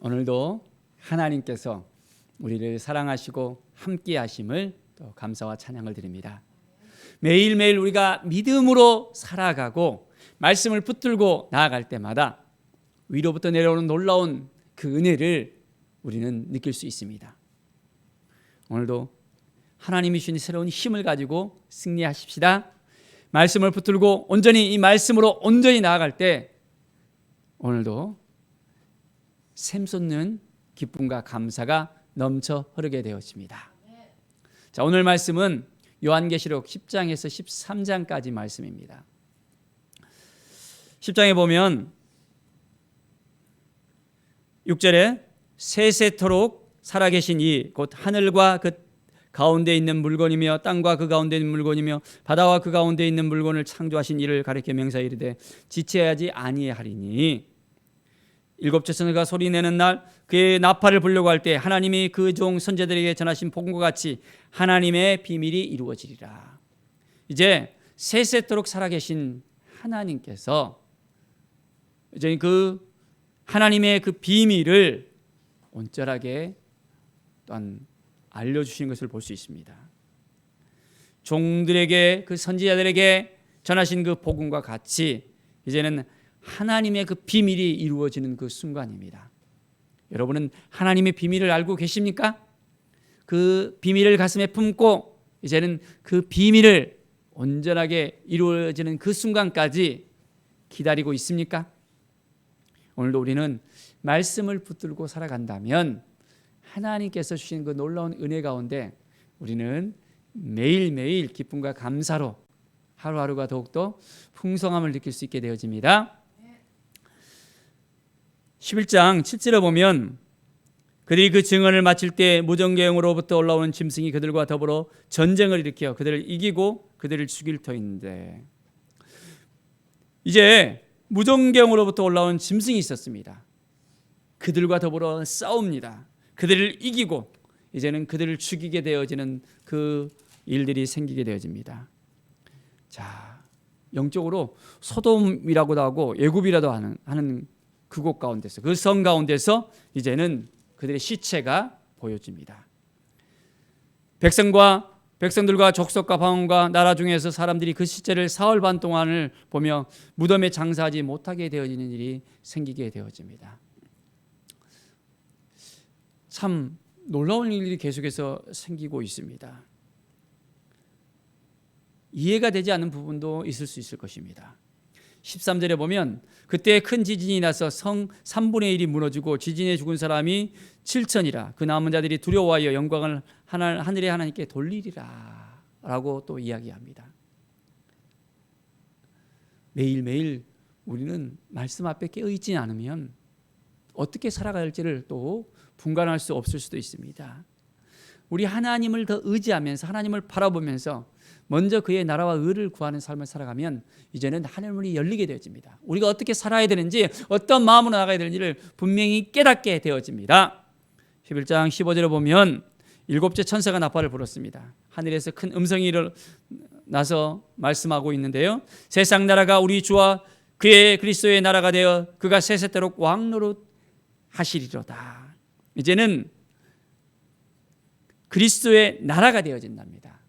오늘도 하나님께서 우리를 사랑하시고 함께 하심을 또 감사와 찬양을 드립니다. 매일매일 우리가 믿음으로 살아가고 말씀을 붙들고 나아갈 때마다 위로부터 내려오는 놀라운 그 은혜를 우리는 느낄 수 있습니다. 오늘도 하나님이 주신 새로운 힘을 가지고 승리하십시다. 말씀을 붙들고 온전히 이 말씀으로 온전히 나아갈 때 오늘도 샘솟는 기쁨과 감사가 넘쳐 흐르게 되었습니다. 자, 오늘 말씀은 요한계시록 10장에서 13장까지 말씀입니다. 10장에 보면 6절에 세세토록 살아계신 이 곧 하늘과 그 가운데 있는 물건이며 땅과 그 가운데 있는 물건이며 바다와 그 가운데 있는 물건을 창조하신 이를 가리켜 명사에 이르되 지체하지 아니하리니 일곱 제선가 소리내는 날 그의 나팔을 불려고 할 때 하나님이 그 종 선제들에게 전하신 복음과 같이 하나님의 비밀이 이루어지리라. 이제 세세토록 살아계신 하나님께서 이제 그 하나님의 그 비밀을 온전하게 또한 알려주신 것을 볼 수 있습니다. 종들에게 그 선지자들에게 전하신 그 복음과 같이 이제는 하나님의 그 비밀이 이루어지는 그 순간입니다. 여러분은 하나님의 비밀을 알고 계십니까? 그 비밀을 가슴에 품고 이제는 그 비밀을 온전하게 이루어지는 그 순간까지 기다리고 있습니까? 오늘도 우리는 말씀을 붙들고 살아간다면 하나님께서 주신 그 놀라운 은혜 가운데 우리는 매일매일 기쁨과 감사로 하루하루가 더욱더 풍성함을 느낄 수 있게 되어집니다. 11장 7절에 보면 그들이 그 증언을 마칠 때 무정경으로부터 올라오는 짐승이 그들과 더불어 전쟁을 일으켜 그들을 이기고 그들을 죽일 터인데 이제 무정경으로부터 올라온 짐승이 있었습니다. 그들과 더불어 싸웁니다. 그들을 이기고 이제는 그들을 죽이게 되어지는 그 일들이 생기게 되어집니다. 자, 영적으로 소돔이라고도 하고 예굽이라도 하는 하는 그곳 가운데서 그 성 가운데서 이제는 그들의 시체가 보여집니다. 백성과 백성들과 족속과 방언과 나라 중에서 사람들이 그 시체를 사흘 반 동안을 보며 무덤에 장사하지 못하게 되어지는 일이 생기게 되어집니다. 참 놀라운 일들이 계속해서 생기고 있습니다. 이해가 되지 않는 부분도 있을 수 있을 것입니다. 13절에 보면 그때 큰 지진이 나서 성 3분의 1이 무너지고 지진에 죽은 사람이 7천이라 그 남은 자들이 두려워하여 영광을 하늘의 하나님께 돌리리라 라고 또 이야기합니다. 매일매일 우리는 말씀 앞에 깨어있지 않으면 어떻게 살아갈지를 또 분간할 수 없을 수도 있습니다. 우리 하나님을 더 의지하면서 하나님을 바라보면서 먼저 그의 나라와 의를 구하는 삶을 살아가면 이제는 하늘문이 열리게 되어집니다. 우리가 어떻게 살아야 되는지 어떤 마음으로 나가야 되는지를 분명히 깨닫게 되어집니다. 11장 15절에 보면 일곱째 천사가 나팔을 불었습니다. 하늘에서 큰 음성이 나서 말씀하고 있는데요. 세상 나라가 우리 주와 그의 그리스도의 나라가 되어 그가 세세토록 왕노릇 하시리로다. 이제는 그리스도의 나라가 되어진답니다.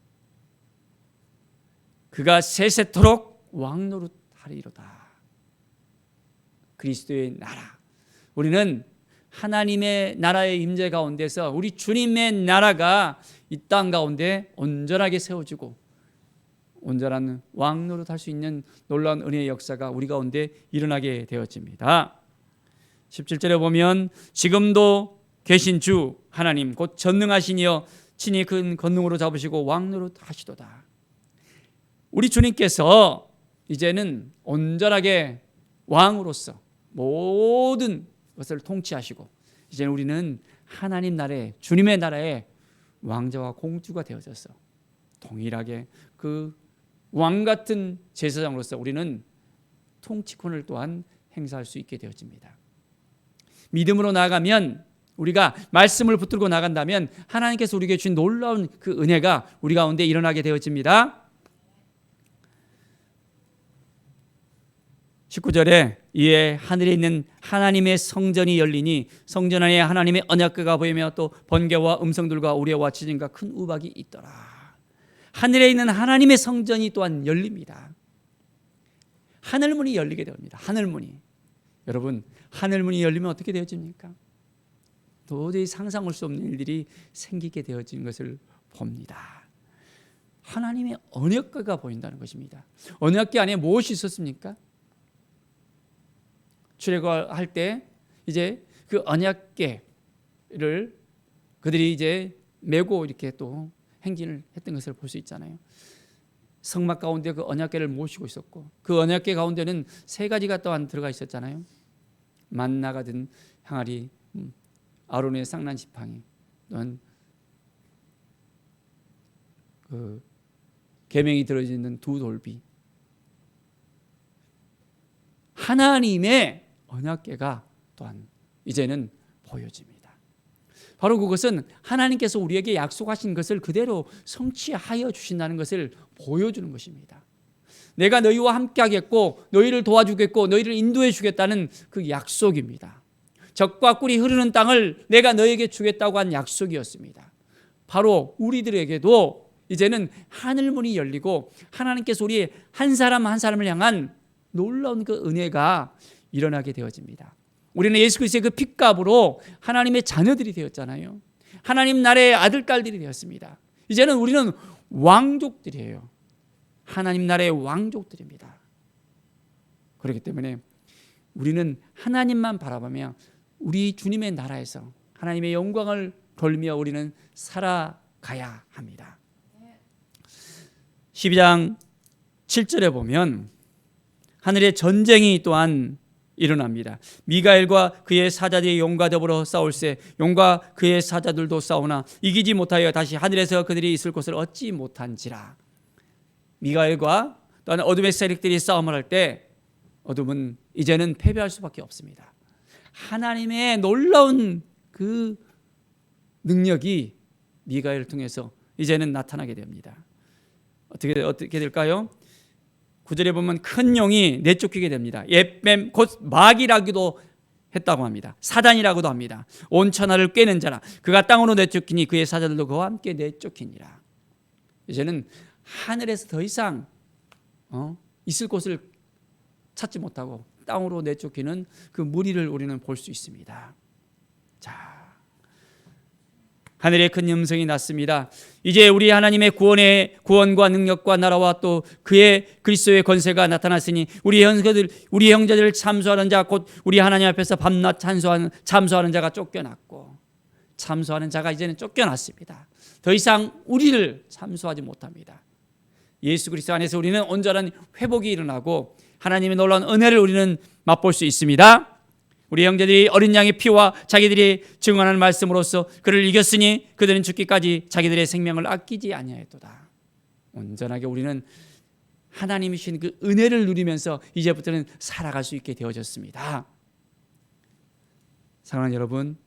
그가 세세토록 왕노릇 하리로다. 그리스도의 나라. 우리는 하나님의 나라의 임재 가운데서 우리 주님의 나라가 이 땅 가운데 온전하게 세워지고 온전한 왕노릇 할수 있는 놀라운 은혜의 역사가 우리 가운데 일어나게 되어집니다. 17절에 보면 지금도 계신 주 하나님 곧 전능하시니여 친히 큰 권능으로 잡으시고 왕노릇 하시도다. 우리 주님께서 이제는 온전하게 왕으로서 모든 것을 통치하시고 이제 우리는 하나님 나라의 주님의 나라의 왕자와 공주가 되어져서 동일하게 그 왕 같은 제사장으로서 우리는 통치권을 또한 행사할 수 있게 되어집니다. 믿음으로 나아가면 우리가 말씀을 붙들고 나간다면 하나님께서 우리에게 주신 놀라운 그 은혜가 우리 가운데 일어나게 되어집니다. 19절에 이에 하늘에 있는 하나님의 성전이 열리니 성전 안에 하나님의 언약궤가 보이며 또 번개와 음성들과 우레와 지진과 큰 우박이 있더라. 하늘에 있는 하나님의 성전이 또한 열립니다. 하늘문이 열리게 됩니다. 하늘문이. 여러분, 하늘문이 열리면 어떻게 되어집니까? 도저히 상상할 수 없는 일들이 생기게 되어지는 것을 봅니다. 하나님의 언약궤가 보인다는 것입니다. 언약궤 안에 무엇이 있었습니까? 출애굽할 때 이제 그 언약궤를 그들이 이제 메고 이렇게 또 행진을 했던 것을 볼 수 있잖아요. 성막 가운데 그 언약궤를 모시고 있었고 그 언약궤 가운데는 세 가지가 또한 들어가 있었잖아요. 만나가 든 항아리, 음, 아론의 쌍난 지팡이, 또한 그 계명이 들어져 있는 두 돌비. 하나님의 언약궤가 또한 이제는 보여집니다. 바로 그것은 하나님께서 우리에게 약속하신 것을 그대로 성취하여 주신다는 것을 보여주는 것입니다. 내가 너희와 함께 하겠고 너희를 도와주겠고 너희를 인도해 주겠다는 그 약속입니다. 적과 꿀이 흐르는 땅을 내가 너에게 주겠다고 한 약속이었습니다. 바로 우리들에게도 이제는 하늘문이 열리고 하나님께서 우리 한 사람 한 사람을 향한 놀라운 그 은혜가 일어나게 되어집니다. 우리는 예수 그리스도의 그 핏값으로 하나님의 자녀들이 되었잖아요. 하나님 나라의 아들 딸들이 되었습니다. 이제는 우리는 왕족들이에요. 하나님 나라의 왕족들입니다. 그렇기 때문에 우리는 하나님만 바라보며 우리 주님의 나라에서 하나님의 영광을 돌며 우리는 살아가야 합니다. 12장 7절에 보면 하늘의 전쟁이 또한 일어납니다. 미가엘과 그의 사자들이 용과 더불어 싸울세 용과 그의 사자들도 싸우나 이기지 못하여 다시 하늘에서 그들이 있을 곳을 얻지 못한지라. 미가엘과 또한 어둠의 세력들이 싸움을 할 때 어둠은 이제는 패배할 수밖에 없습니다. 하나님의 놀라운 그 능력이 미가엘을 통해서 이제는 나타나게 됩니다. 어떻게 어떻게 될까요? 구절에 보면 큰 용이 내쫓기게 됩니다. 옛뱀 곧 마귀라기도 했다고 합니다. 사단이라고도 합니다. 온 천하를 꿰는 자라 그가 땅으로 내쫓기니 그의 사자들도 그와 함께 내쫓기니라. 이제는 하늘에서 더 이상 어? 있을 곳을 찾지 못하고 땅으로 내쫓기는 그 무리를 우리는 볼 수 있습니다. 자, 하늘에 큰 음성이 났습니다. 이제 우리 하나님의 구원의 구원과 능력과 나라와 또 그의 그리스도의 권세가 나타났으니 우리 형제들 우리 형제들을 참소하는 자 곧 우리 하나님 앞에서 밤낮 찬소하는 참소하는 자가 쫓겨났고 참소하는 자가 이제는 쫓겨났습니다. 더 이상 우리를 참소하지 못합니다. 예수 그리스도 안에서 우리는 온전한 회복이 일어나고 하나님의 놀라운 은혜를 우리는 맛볼 수 있습니다. 우리 형제들이 어린 양의 피와 자기들이 증언하는 말씀으로써 그를 이겼으니 그들은 죽기까지 자기들의 생명을 아끼지 아니하였도다. 온전하게 우리는 하나님이 주신 그 은혜를 누리면서 이제부터는 살아갈 수 있게 되어졌습니다. 사랑하는 여러분,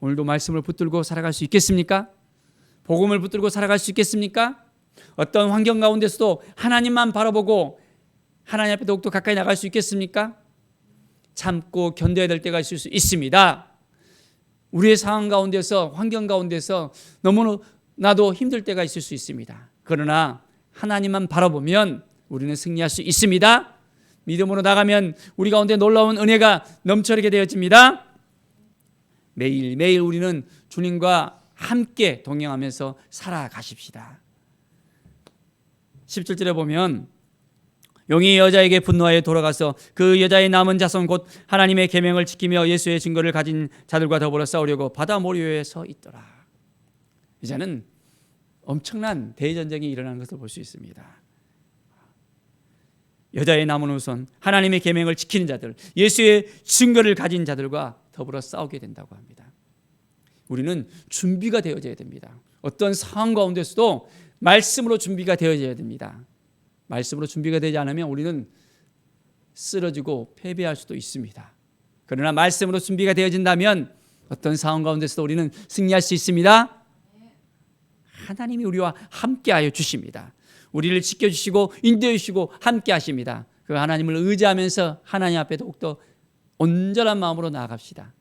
오늘도 말씀을 붙들고 살아갈 수 있겠습니까? 복음을 붙들고 살아갈 수 있겠습니까? 어떤 환경 가운데서도 하나님만 바라보고 하나님 앞에 더욱더 가까이 나갈 수 있겠습니까? 참고 견뎌야 될 때가 있을 수 있습니다. 우리의 상황 가운데서 환경 가운데서 너무 나도 힘들 때가 있을 수 있습니다. 그러나 하나님만 바라보면 우리는 승리할 수 있습니다. 믿음으로 나가면 우리 가운데 놀라운 은혜가 넘쳐나게 되어집니다. 매일 매일 우리는 주님과 함께 동행하면서 살아가십시다. 17절에 보면 용이 여자에게 분노하여 돌아가서 그 여자의 남은 자손 곧 하나님의 계명을 지키며 예수의 증거를 가진 자들과 더불어 싸우려고 바다 모리에 서 있더라. 이제는 엄청난 대전쟁이 일어나는 것을 볼 수 있습니다. 여자의 남은 후손 하나님의 계명을 지키는 자들 예수의 증거를 가진 자들과 더불어 싸우게 된다고 합니다. 우리는 준비가 되어져야 됩니다. 어떤 상황 가운데서도 말씀으로 준비가 되어져야 됩니다. 말씀으로 준비가 되지 않으면 우리는 쓰러지고 패배할 수도 있습니다. 그러나 말씀으로 준비가 되어진다면 어떤 상황 가운데서도 우리는 승리할 수 있습니다. 하나님이 우리와 함께하여 주십니다. 우리를 지켜주시고 인도해 주시고 함께하십니다. 그 하나님을 의지하면서 하나님 앞에 더욱더 온전한 마음으로 나아갑시다.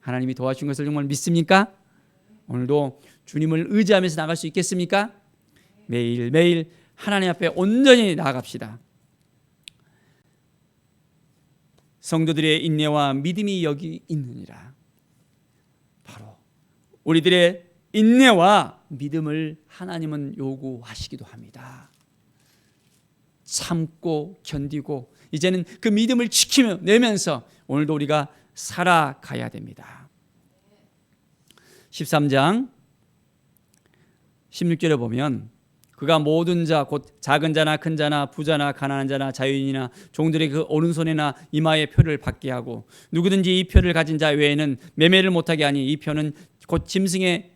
하나님이 도와준 것을 정말 믿습니까? 오늘도 주님을 의지하면서 나갈 수 있겠습니까? 매일 매일 하나님 앞에 온전히 나아갑시다. 성도들의 인내와 믿음이 여기 있느니라. 바로 우리들의 인내와 믿음을 하나님은 요구하시기도 합니다. 참고 견디고 이제는 그 믿음을 지키며 내면서 오늘도 우리가 살아가야 됩니다. 13장 16절에 보면 그가 모든 자 곧 작은 자나 큰 자나 부자나 가난한 자나 자유인이나 종들의 그 오른손이나 이마에 표를 받게 하고 누구든지 이 표를 가진 자 외에는 매매를 못하게 하니 이 표는 곧 짐승의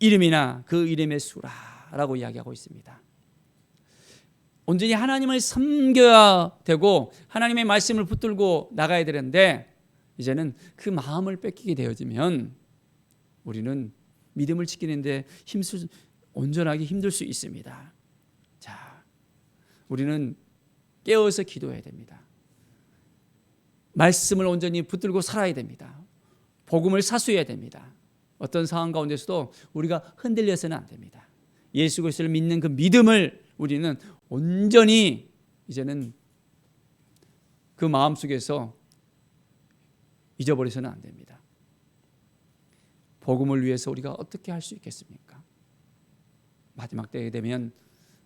이름이나 그 이름의 수라라고 이야기하고 있습니다. 온전히 하나님을 섬겨야 되고 하나님의 말씀을 붙들고 나가야 되는데 이제는 그 마음을 뺏기게 되어지면 우리는 믿음을 지키는데 힘쓸 온전하게 힘들 수 있습니다. 자, 우리는 깨어서 기도해야 됩니다. 말씀을 온전히 붙들고 살아야 됩니다. 복음을 사수해야 됩니다. 어떤 상황 가운데서도 우리가 흔들려서는 안 됩니다. 예수 그리스도를 믿는 그 믿음을 우리는 온전히 이제는 그 마음 속에서 잊어버려서는 안 됩니다. 복음을 위해서 우리가 어떻게 할 수 있겠습니까? 마지막 때에 되면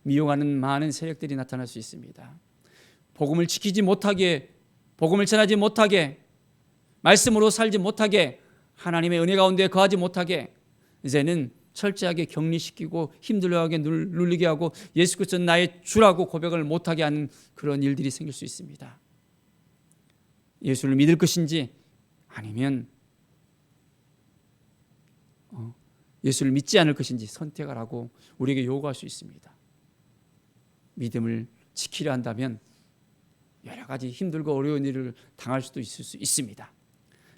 미용하는 많은 세력들이 나타날 수 있습니다. 복음을 지키지 못하게, 복음을 전하지 못하게, 말씀으로 살지 못하게, 하나님의 은혜 가운데 거하지 못하게, 이제는 철저하게 격리시키고 힘들어하게 눌리게 하고 예수 그리스도 나의 주라고 고백을 못하게 하는 그런 일들이 생길 수 있습니다. 예수를 믿을 것인지 아니면 어, 예수를 믿지 않을 것인지 선택을 하고 우리에게 요구할 수 있습니다. 믿음을 지키려 한다면 여러 가지 힘들고 어려운 일을 당할 수도 있을 수 있습니다.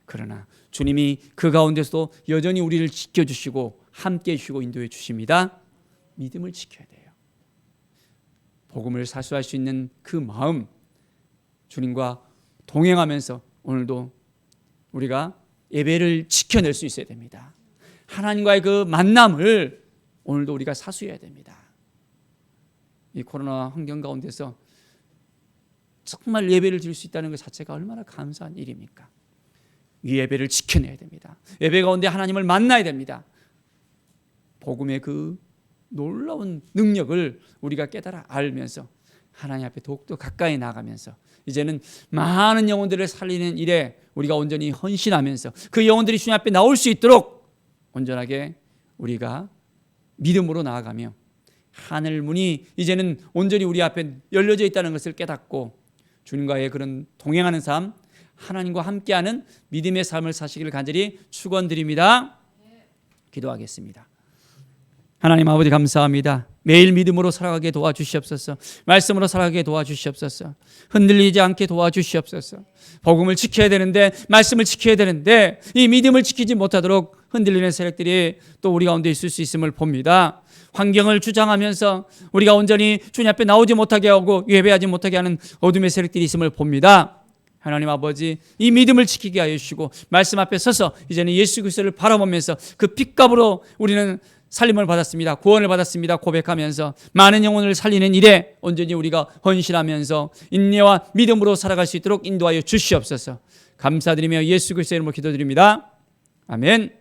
그러나 주님이 그 가운데서도 여전히 우리를 지켜주시고 함께 해주시고 인도해 주십니다. 믿음을 지켜야 돼요. 복음을 사수할 수 있는 그 마음 주님과 동행하면서 오늘도 우리가 예배를 지켜낼 수 있어야 됩니다. 하나님과의 그 만남을 오늘도 우리가 사수해야 됩니다. 이 코로나 환경 가운데서 정말 예배를 드릴 수 있다는 것 자체가 얼마나 감사한 일입니까? 이 예배를 지켜내야 됩니다. 예배 가운데 하나님을 만나야 됩니다. 복음의 그 놀라운 능력을 우리가 깨달아 알면서 하나님 앞에 더욱더 가까이 나가면서 이제는 많은 영혼들을 살리는 일에 우리가 온전히 헌신하면서 그 영혼들이 주님 앞에 나올 수 있도록 온전하게 우리가 믿음으로 나아가며 하늘 문이 이제는 온전히 우리 앞에 열려져 있다는 것을 깨닫고 주님과의 그런 동행하는 삶, 하나님과 함께하는 믿음의 삶을 사시기를 간절히 축원드립니다. 기도하겠습니다. 하나님 아버지 감사합니다. 매일 믿음으로 살아가게 도와주시옵소서. 말씀으로 살아가게 도와주시옵소서. 흔들리지 않게 도와주시옵소서. 복음을 지켜야 되는데 말씀을 지켜야 되는데 이 믿음을 지키지 못하도록 흔들리는 세력들이 또 우리 가운데 있을 수 있음을 봅니다. 환경을 주장하면서 우리가 온전히 주님 앞에 나오지 못하게 하고 예배하지 못하게 하는 어둠의 세력들이 있음을 봅니다. 하나님 아버지 이 믿음을 지키게 하여 주시고 말씀 앞에 서서 이제는 예수 그리스도를 바라보면서 그 핏값으로 우리는 살림을 받았습니다. 구원을 받았습니다. 고백하면서 많은 영혼을 살리는 일에 온전히 우리가 헌신하면서 인내와 믿음으로 살아갈 수 있도록 인도하여 주시옵소서. 감사드리며 예수 그리스도의 이름으로 기도드립니다. 아멘.